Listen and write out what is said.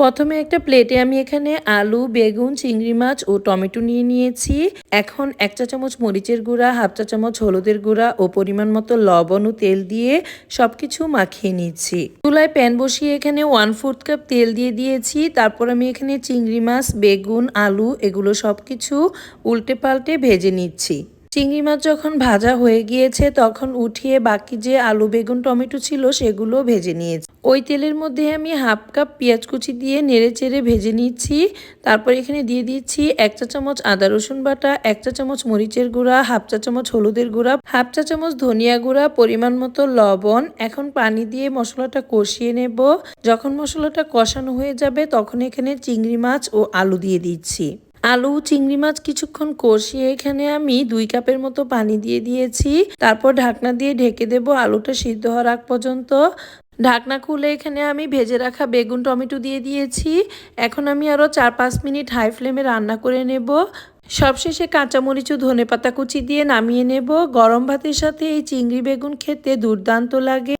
প্রথমে একটা প্লেটে আমি এখানে আলু, বেগুন, চিংড়ি মাছ ও টমেটো নিয়ে নিয়েছি। এখন এক চা চামচ মরিচের গুঁড়া, হাফ চা চামচ হলুদের গুঁড়া ও পরিমাণ মতো লবণ ও তেল দিয়ে সবকিছু মাখিয়ে নিচ্ছি। চুলায় প্যান বসিয়ে এখানে ওয়ান ফোর্থ কাপ তেল দিয়ে দিয়েছি। তারপর আমি এখানে চিংড়ি মাছ, বেগুন, আলু এগুলো সবকিছু উল্টে পাল্টে ভেজে নিচ্ছি। চিংড়ি মাছ যখন ভাজা হয়ে গিয়েছে, তখন উঠিয়ে বাকি যে আলু, বেগুন, টমেটো ছিল সেগুলো ভেজে নিয়েছি। ওই তেলের মধ্যে আমি হাফ কাপ পেঁয়াজ কুচি দিয়ে নেড়ে চেড়ে ভেজে নিচ্ছি। তারপর এখানে দিয়ে দিচ্ছি এক চা চামচ আদা রসুন বাটা, এক চা চামচ মরিচের গুঁড়া, হাফ চা চামচ হলুদের গুঁড়া, হাফ চা চামচ ধনিয়া গুঁড়া, পরিমাণ মতো লবণ। এখন পানি দিয়ে মশলাটা কষিয়ে নেব। যখন মশলাটা কষানো হয়ে যাবে, তখন এখানে চিংড়ি মাছ ও আলু দিয়ে দিচ্ছি। আলু, চিংড়ি মাছ কিছুক্ষণ কষিয়ে এখানে আমি দুই কাপের মতো পানি দিয়ে দিয়েছি। তারপর ঢাকনা দিয়ে ঢেকে দেব আলুটা সিদ্ধ হওয়ার আগ পর্যন্ত। ঢাকনা খুলে এখানে আমি ভেজে রাখা বেগুন, টমেটো দিয়ে দিয়েছি। এখন আমি আরও চার পাঁচ মিনিট হাই ফ্লেমে রান্না করে নেব। সবশেষে কাঁচামরিচ ও ধনে পাতা কুচি দিয়ে নামিয়ে নেব। গরম ভাতের সাথে এই চিংড়ি বেগুন খেতে দুর্দান্ত লাগে।